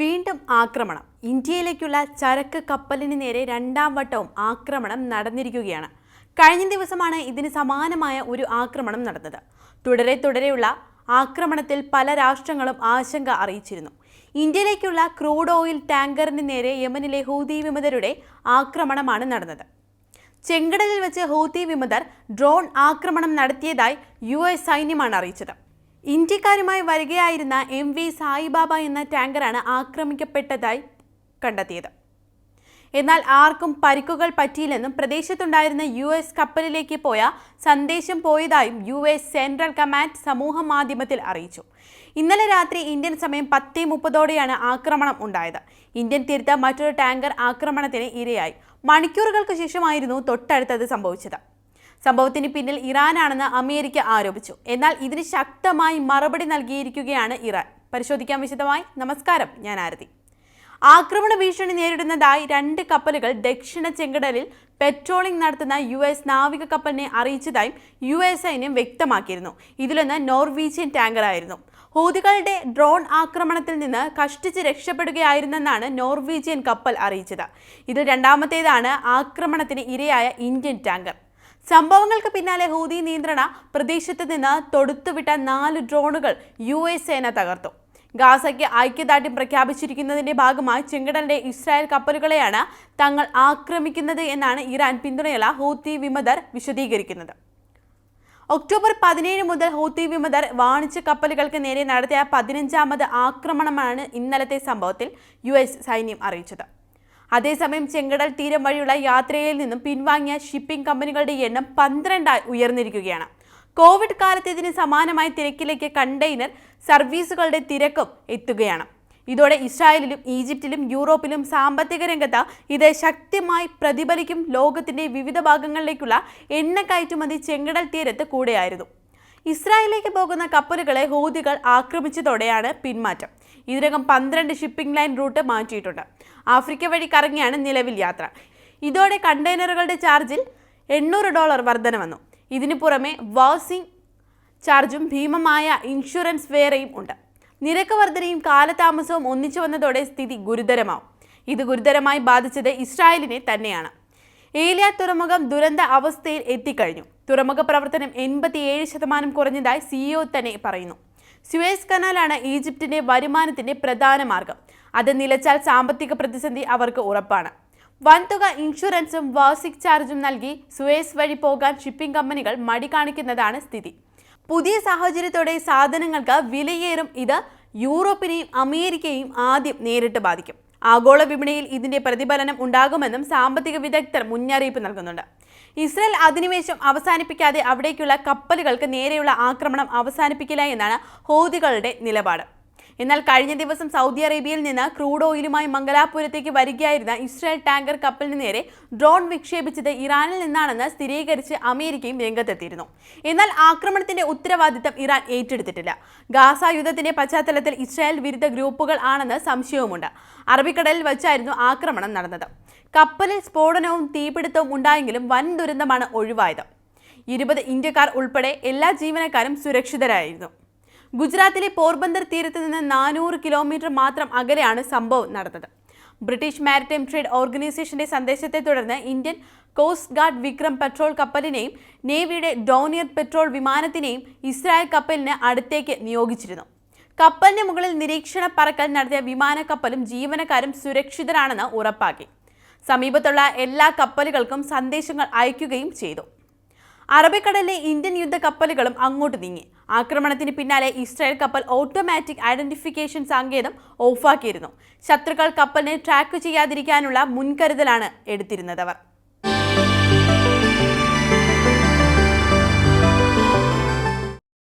വീണ്ടും ആക്രമണം. ഇന്ത്യയിലേക്കുള്ള ചരക്ക് കപ്പലിന് നേരെ രണ്ടാം വട്ടവും ആക്രമണം നടന്നിരിക്കുകയാണ്. കഴിഞ്ഞ ദിവസമാണ് ഇതിന് സമാനമായ ഒരു ആക്രമണം നടന്നത്. തുടരെ തുടരെയുള്ള ആക്രമണത്തിൽ പല രാഷ്ട്രങ്ങളും ആശങ്ക അറിയിച്ചിരുന്നു. ഇന്ത്യയിലേക്കുള്ള ക്രൂഡ് ഓയിൽ ടാങ്കറിന് നേരെ യമനിലെ ഹൂതി വിമതരുടെ ആക്രമണമാണ് നടന്നത്. ചെങ്കടലിൽ വെച്ച് ഹൂതി വിമതർ ഡ്രോൺ ആക്രമണം നടത്തിയതായി യു സൈന്യമാണ് അറിയിച്ചത്. ഇന്ത്യക്കാരുമായി വരികയായിരുന്ന എം വി സായിബാബ എന്ന ടാങ്കറാണ് ആക്രമിക്കപ്പെട്ടതായി കണ്ടെത്തിയത്. എന്നാൽ ആർക്കും പരിക്കുകൾ പറ്റിയില്ലെന്നും പ്രദേശത്തുണ്ടായിരുന്ന യു എസ് കപ്പലിലേക്ക് പോയ സന്ദേശം പോയതായും യു എസ് സെൻട്രൽ കമാൻഡ് സമൂഹ മാധ്യമത്തിൽ അറിയിച്ചു. ഇന്നലെ രാത്രി ഇന്ത്യൻ സമയം പത്തേ മുപ്പതോടെയാണ് ആക്രമണം ഉണ്ടായത്. ഇന്ത്യൻ തീരത്ത മറ്റൊരു ടാങ്കർ ആക്രമണത്തിന് ഇരയായി. മണിക്കൂറുകൾക്ക് ശേഷമായിരുന്നു തൊട്ടടുത്തത് സംഭവിച്ചത്. സംഭവത്തിന് പിന്നിൽ ഇറാനാണെന്ന് അമേരിക്ക ആരോപിച്ചു. എന്നാൽ ഇതിന് ശക്തമായി മറുപടി നൽകിയിരിക്കുകയാണ് ഇറാൻ. പരിശോധിക്കാൻ വിശദമായി. നമസ്കാരം ഞാൻ ആരതി. ആക്രമണ ഭീഷണി നേരിടുന്നതായി രണ്ട് കപ്പലുകൾ ദക്ഷിണ ചെങ്കടലിൽ പെട്രോളിംഗ് നടത്തുന്ന യു എസ് നാവിക കപ്പലിനെ അറിയിച്ചതായും യു എസ് സൈന്യം വ്യക്തമാക്കിയിരുന്നു. ഇതിലൊന്ന് നോർവീജിയൻ ടാങ്കറായിരുന്നു. ഹൂതികളുടെ ഡ്രോൺ ആക്രമണത്തിൽ നിന്ന് കഷ്ടിച്ച് രക്ഷപ്പെടുകയായിരുന്നെന്നാണ് നോർവീജിയൻ കപ്പൽ അറിയിച്ചത്. ഇതിൽ രണ്ടാമത്തേതാണ് ആക്രമണത്തിന് ഇരയായ ഇന്ത്യൻ ടാങ്കർ. സംഭവങ്ങൾക്ക് പിന്നാലെ ഹൂതി നിയന്ത്രണ പ്രദേശത്ത് നിന്ന് തൊടുത്തുവിട്ട നാല് ഡ്രോണുകൾ യു എസ് സേന തകർത്തു. ഗാസയ്ക്ക് ഐക്യദാർഢ്യം പ്രഖ്യാപിച്ചിരിക്കുന്നതിന്റെ ഭാഗമായി ചെങ്കടലിലെ ഇസ്രായേൽ കപ്പലുകളെയാണ് തങ്ങൾ ആക്രമിക്കുന്നത് എന്നാണ് ഇറാൻ പിന്തുണയുള്ള ഹൂത്തി വിമതർ വിശദീകരിക്കുന്നത്. ഒക്ടോബർ പതിനേഴ് മുതൽ ഹൂത്തി വിമതർ വാണിജ്യ കപ്പലുകൾക്ക് നേരെ നടത്തിയ പതിനഞ്ചാമത് ആക്രമണമാണ് ഇന്നലത്തെ സംഭവത്തിൽ യു സൈന്യം അറിയിച്ചത്. അതേസമയം ചെങ്കടൽ തീരം വഴിയുള്ള യാത്രയിൽ നിന്നും പിൻവാങ്ങിയ ഷിപ്പിംഗ് കമ്പനികളുടെ എണ്ണം പന്ത്രണ്ടായി ഉയർന്നിരിക്കുകയാണ്. കോവിഡ് കാലത്ത് ഇതിന് സമാനമായ തിരക്കിലേക്ക് കണ്ടെയ്നർ സർവീസുകളുടെ തിരക്കും എത്തുകയാണ്. ഇതോടെ ഇസ്രായേലിലും ഈജിപ്തിലും യൂറോപ്പിലും സാമ്പത്തിക രംഗത്ത് ഇത് ശക്തമായി പ്രതിഫലിക്കും ലോകത്തിന്റെ വിവിധ ഭാഗങ്ങളിലേക്കുള്ള എണ്ണ കയറ്റുമതി ചെങ്കടൽ തീരത്ത് കൂടെയായിരുന്നു. ഇസ്രായേലിലേക്ക് പോകുന്ന കപ്പലുകളെ ഹൂതികൾ ആക്രമിച്ചതോടെയാണ് പിന്മാറ്റം. ഇതിനകം പന്ത്രണ്ട് ഷിപ്പിംഗ് ലൈൻ റൂട്ട് മാറ്റിയിട്ടുണ്ട്. ആഫ്രിക്ക വഴി കറങ്ങിയാണ് നിലവിൽ യാത്ര. ഇതോടെ കണ്ടെയ്നറുകളുടെ ചാർജിൽ എണ്ണൂറ് ഡോളർ വർധന വന്നു. ഇതിനു പുറമെ വാസിംഗ് ചാർജും ഭീമമായ ഇൻഷുറൻസ് വേറെയും ഉണ്ട്. നിരക്ക് വർധനയും കാലതാമസവും ഒന്നിച്ചു വന്നതോടെ സ്ഥിതി ഗുരുതരമാവും. ഇത് ഗുരുതരമായി ബാധിച്ചത് ഇസ്രായേലിനെ തന്നെയാണ്. ഏലിയ തുറമുഖം ദുരന്ത അവസ്ഥയിൽ എത്തിക്കഴിഞ്ഞു. തുറമുഖ പ്രവർത്തനം എൺപത്തിയേഴ് ശതമാനം കുറഞ്ഞതായി സിഇഒ തന്നെ പറയുന്നു. സ്യുവേസ് കനാലാണ് ഈജിപ്തിന്റെ വരുമാനത്തിന്റെ പ്രധാന മാർഗം. അത് നിലച്ചാൽ സാമ്പത്തിക പ്രതിസന്ധി അവർക്ക് ഉറപ്പാണ്. വൻതുക ഇൻഷുറൻസും വാസിക് ചാർജും നൽകി സുവേസ് വഴി പോകാൻ ഷിപ്പിംഗ് കമ്പനികൾ മടി കാണിക്കുന്നതാണ് സ്ഥിതി. പുതിയ സാഹചര്യത്തോടെ സാധനങ്ങൾക്ക് വിലയേറും ഇത് യൂറോപ്പിനെയും അമേരിക്കയെയും ആദ്യം നേരിട്ട് ബാധിക്കും. ആഗോള വിപണിയിൽ ഇതിന്റെ പ്രതിഫലനം ഉണ്ടാകുമെന്നും സാമ്പത്തിക വിദഗ്ധർ മുന്നറിയിപ്പ് നൽകുന്നുണ്ട്. ഇസ്രയേൽ അധിനിവേശം അവസാനിപ്പിക്കാതെ അവിടേക്കുള്ള കപ്പലുകൾക്ക് നേരെയുള്ള ആക്രമണം അവസാനിപ്പിക്കില്ല എന്നാണ് ഹോദികളുടെ നിലപാട്. എന്നാൽ കഴിഞ്ഞ ദിവസം സൗദി അറേബ്യയിൽ നിന്ന് ക്രൂഡ് ഓയിലുമായി മംഗലാപുരത്തേക്ക് വരികയായിരുന്ന ഇസ്രായേൽ ടാങ്കർ കപ്പലിന് നേരെ ഡ്രോൺ വിക്ഷേപിച്ചത് ഇറാനിൽ നിന്നാണെന്ന് സ്ഥിരീകരിച്ച് അമേരിക്കയും രംഗത്തെത്തിയിരുന്നു. എന്നാൽ ആക്രമണത്തിന്റെ ഉത്തരവാദിത്തം ഇറാൻ ഏറ്റെടുത്തിട്ടില്ല. ഗാസ യുദ്ധത്തിന്റെ പശ്ചാത്തലത്തിൽ ഇസ്രായേൽ വിരുദ്ധ ഗ്രൂപ്പുകൾ ആണെന്ന് സംശയവുമുണ്ട്. അറബിക്കടലിൽ വച്ചായിരുന്നു ആക്രമണം നടന്നത്. കപ്പലിൽ സ്ഫോടനവും തീപിടുത്തവും ഉണ്ടായെങ്കിലും വൻ ദുരന്തമാണ് ഒഴിവായത്. ഇരുപത് ഇന്ത്യക്കാർ ഉൾപ്പെടെ എല്ലാ ജീവനക്കാരും സുരക്ഷിതരായിരുന്നു. ഗുജറാത്തിലെ പോർബന്ദർ തീരത്ത് നിന്ന് നാനൂറ് കിലോമീറ്റർ മാത്രം അകലെയാണ് സംഭവം നടന്നത്. ബ്രിട്ടീഷ് മാരിടൈം ട്രേഡ് ഓർഗനൈസേഷന്റെ സന്ദേശത്തെ തുടർന്ന് Indian coast guard Vikram patrol കപ്പലിനെയും നേവിയുടെ ഡോണിയർ പെട്രോൾ വിമാനത്തിനെയും ഇസ്രായേൽ കപ്പലിന് അടുത്തേക്ക് നിയോഗിച്ചിരുന്നു. കപ്പലിന് മുകളിൽ നിരീക്ഷണ പറക്കൽ നടത്തിയ വിമാനക്കപ്പലും ജീവനക്കാരും സുരക്ഷിതരാണെന്ന് ഉറപ്പാക്കി. സമീപത്തുള്ള എല്ലാ കപ്പലുകൾക്കും സന്ദേശങ്ങൾ അയക്കുകയും ചെയ്തു. അറബിക്കടലിലെ ഇന്ത്യൻ യുദ്ധ കപ്പലുകളും അങ്ങോട്ട് നീങ്ങി. ആക്രമണത്തിന് പിന്നാലെ ഇസ്രായേൽ കപ്പൽ ഓട്ടോമാറ്റിക് ഐഡന്റിഫിക്കേഷൻ സങ്കേതം ഓഫാക്കിയിരുന്നു. ശത്രുക്കൾ കപ്പലിനെ ട്രാക്ക് ചെയ്യാതിരിക്കാനുള്ള മുൻകരുതലാണ് എടുത്തിരുന്നത് അവർ.